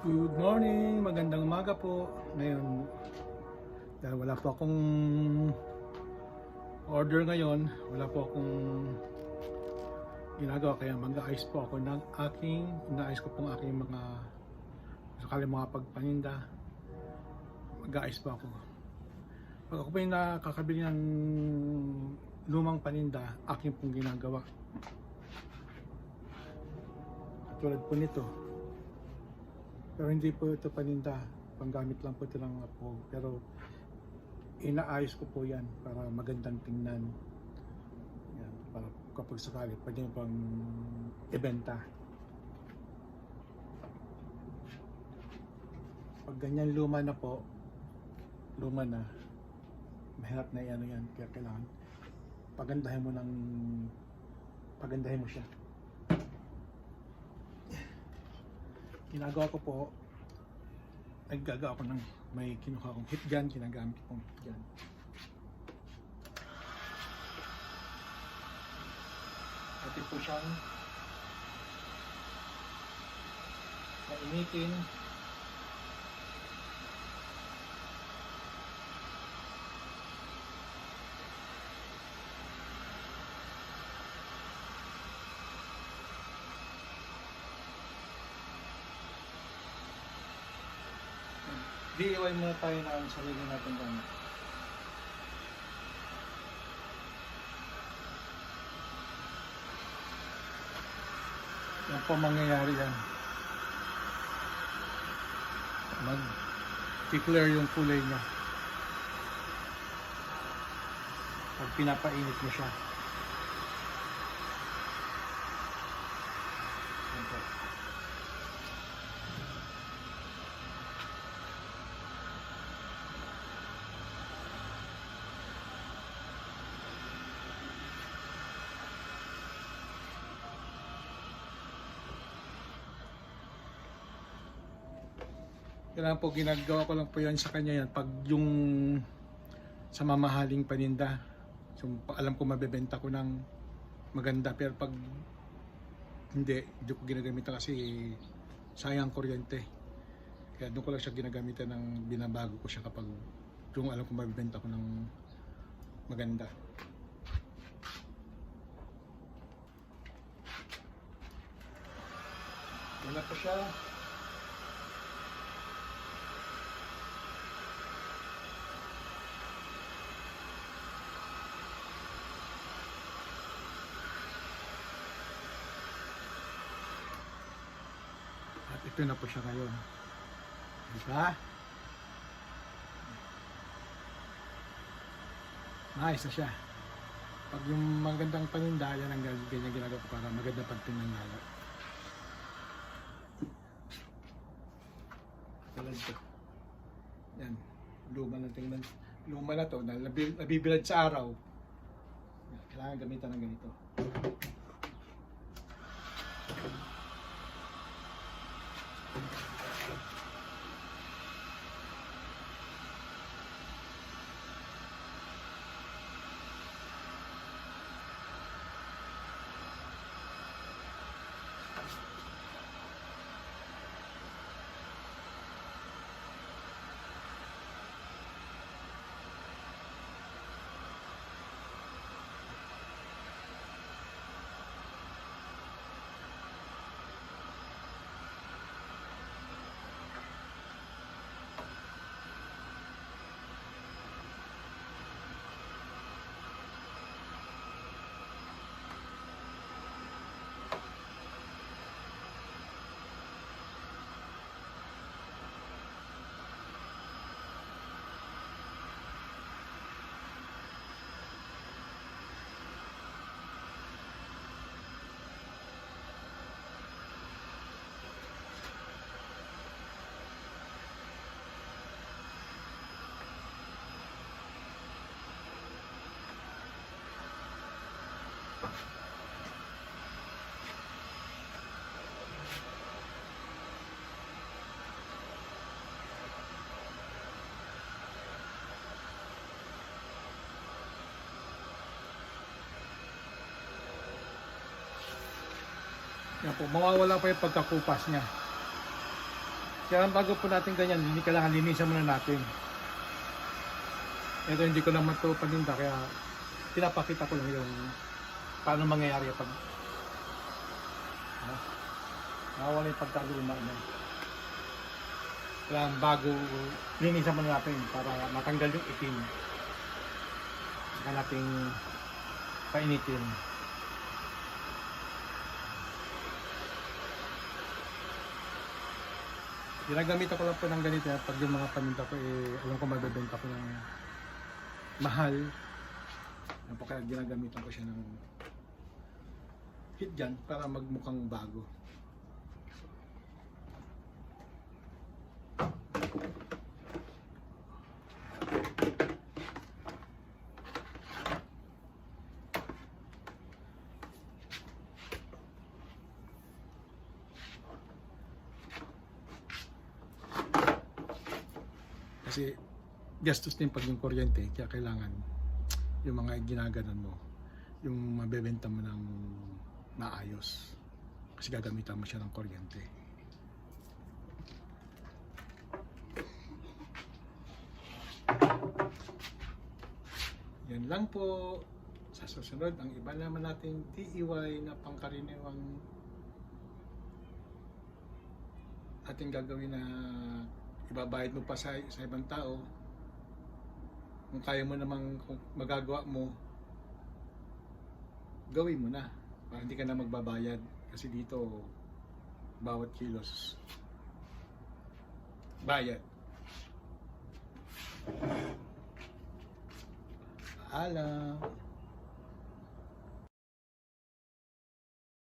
Good morning, magandang umaga po. Ngayon, dahil wala po akong order ngayon, wala po akong ginagawa kaya mag-aayos po ako ng aking, inaayos ko pong aking mga sakali mga pagpaninda. Mag-aayos po ako. Pag ako po yung nakakabili ng lumang paninda, aking pong ginagawa. Katulad po nito. Pero hindi po ito paninda. Panggamit lang po ito ng apo. Pero inaayos ko po yan para magandang tingnan. Yan, para kapag sakali, pwede nyo pang ibenta. Pag ganyan luma na po, luma na, mahirap na yan, yan. Kaya kailangan pagandahin mo ng pagandahin mo siya. Ginagawa ko po naggagawa ko ng may kinuha kong hit gun ginagamit kong hit gun. Pati po siyang mainitin DIY muna tayo na ang sarili natin gamit. Yan po ang mangyayari yan. Mag clear yung kulay niya. Pag pinapainit mo siya. Yan po. Kailangan po ginagawa ko lang po yan sa kanya yan pag yung sa mamahaling paninda. So, pa- alam ko mabebenta ko ng maganda pero pag hindi, hindi ko ginagamitan kasi sayang kuryente. Kaya doon ko lang siya ginagamitan ng binabago ko siya kapag yung alam ko mabebenta ko ng maganda. Wala po siya. Ito na po siya ngayon. Di ba? Nice na siya. Pag yung magandang paninda, yan ang ganyan ginagawa para maganda pagtingnan lalo. Tulad ko. Yan. Luma na tingnan. Luma na to. na nabi- Nabibilad sa araw. Kailangan gamitan ng ganito. Yan po, mawawala pa yung pagkakupas niya. Kaya bago po natin ganyan, hindi kailangan linisan muna natin. Ito hindi ko naman ito paninda, kaya pinapakita ko lang yung paano mangyayari pag ha? nawawala yung pagkaluma na. Kaya bago linisan muna natin para matanggal yung itim. Saka natin painitin. Ginagamit ako lang po ng ganito pag yung mga paninda ko eh, alam ko mabebenta ko ng mahal. Yan po kaya ginagamitan ko siya ng hit gun para magmukhang bago. Kasi gastos din pag yung kuryente, kaya kailangan yung mga ginaganon mo, yung mabebenta mo ng maayos. Kasi gagamitan mo siya ng kuryente. Yan lang po. Sa susunod, ang iba naman nating TEY na pangkaraniwang ating gagawin na ibabayad mo pa sa, sa ibang tao. Kung kaya mo namang kung magagawa mo gawin mo na. Para hindi ka na magbabayad. Kasi dito bawat kilos bayad. Paalam